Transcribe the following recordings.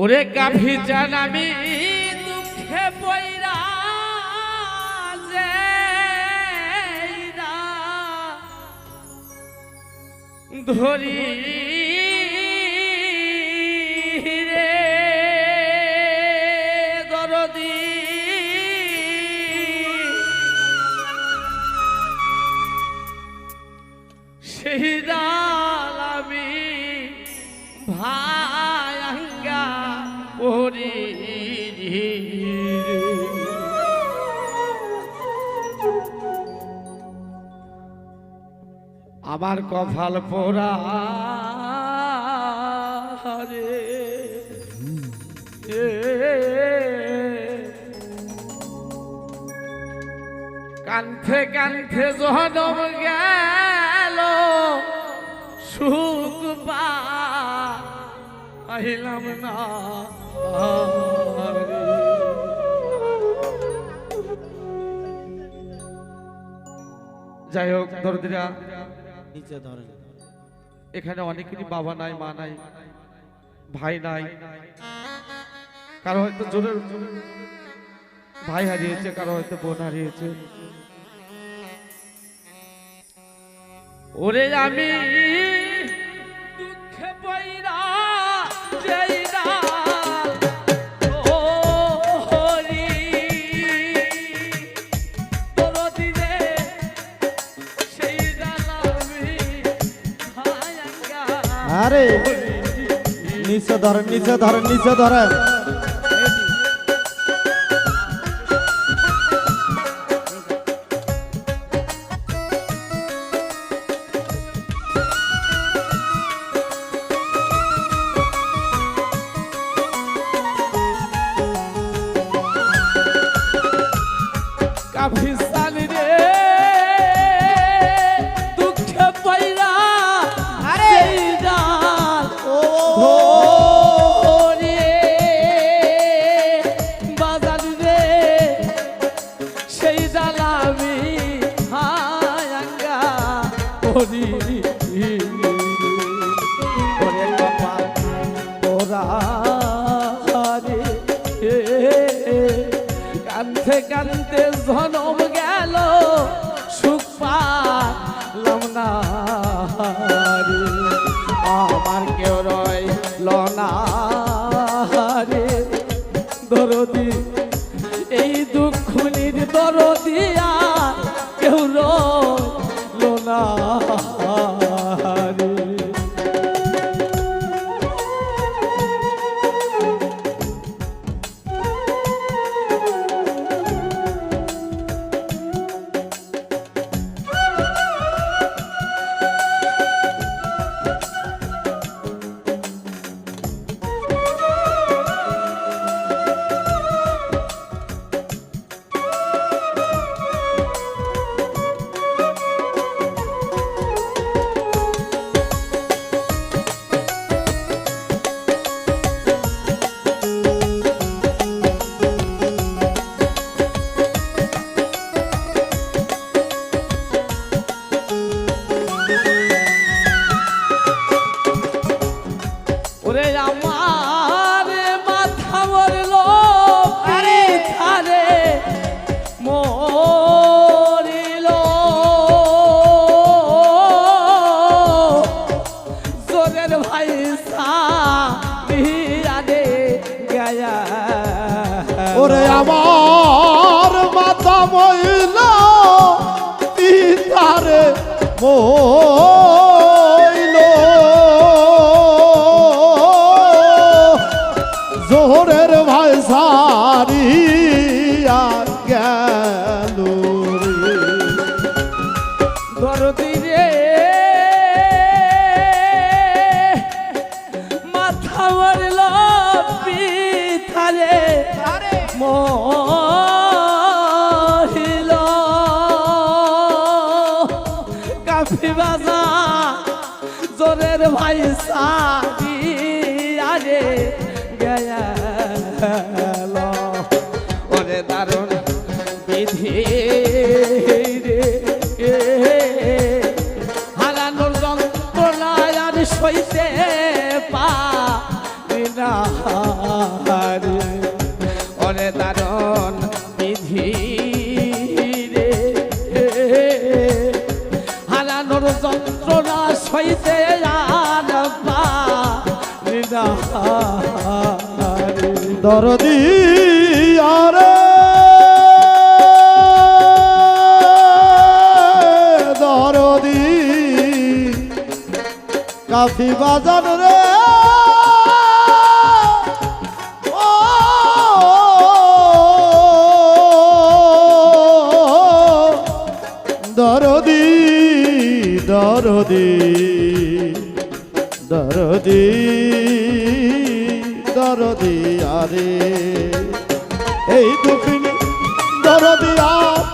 ওরে গাভী জান আমি দুঃখে যেইরা। ধরি রে দরদি। সেই আমার কফাল পোড়া রে। কান্থে কান্থে জনম গেল সুখ পাইলাম না যাই হোক দরদিরা নিচে ধরেন। এখানে অনেকেরই বাবা নাই, মা নাই, ভাই নাই। কারও হয়তো জোরে ভাই হারিয়েছে, কারও হয়তো বোন হারিয়েছে। ওরে আমি আরে নিচে ধরেন নিচে ধরেন নিচে ধরেন জনম গেল সুখ পালাম না। জোরের ভাই সারে গায়া। ওরে আমার মাথা মইল পিতারে মইল জোহরের ভাই সারিয়া কাফি বাজা জোরের ভাই সারি আরে দরদি আরে। দরদি। কাফি বাজান রে। দরদি দরদি। দরদি। দরদি আরে। এই দুঃখিনী দরদি আর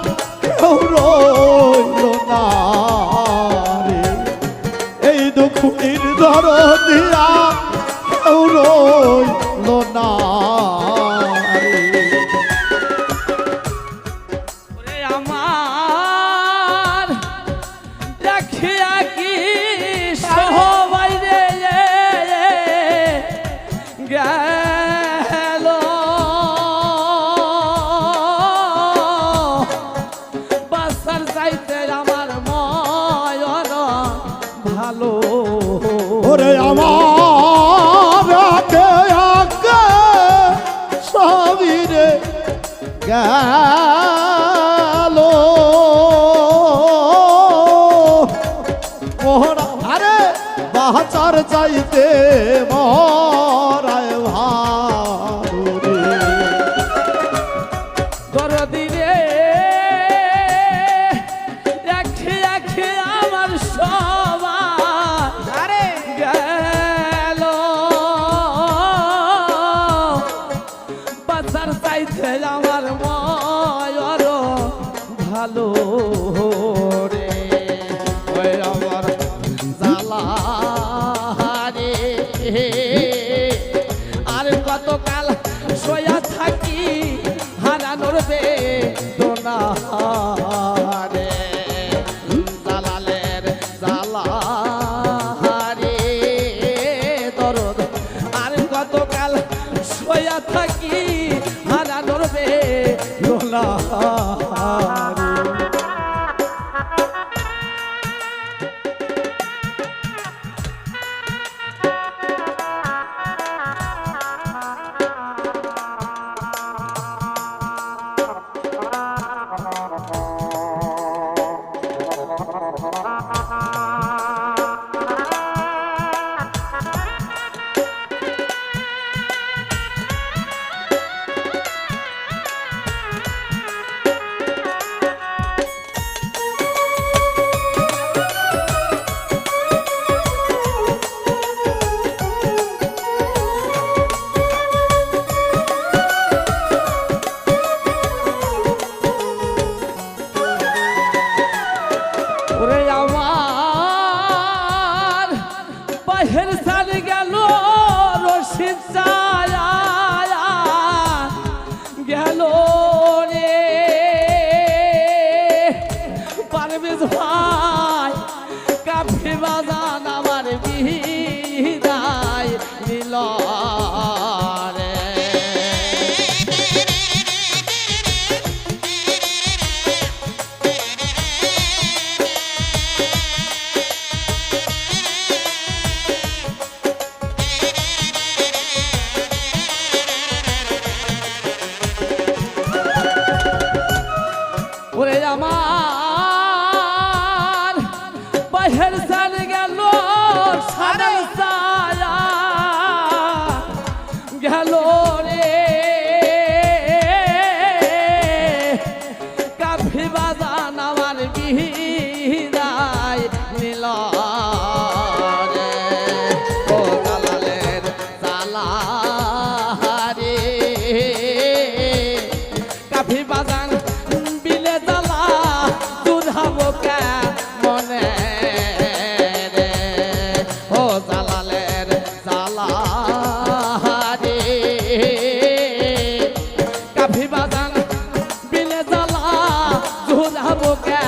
গেল। আরে বাহাচার চাইতে বয়া থাকি so her भी बदन बिले जला जुल हबो के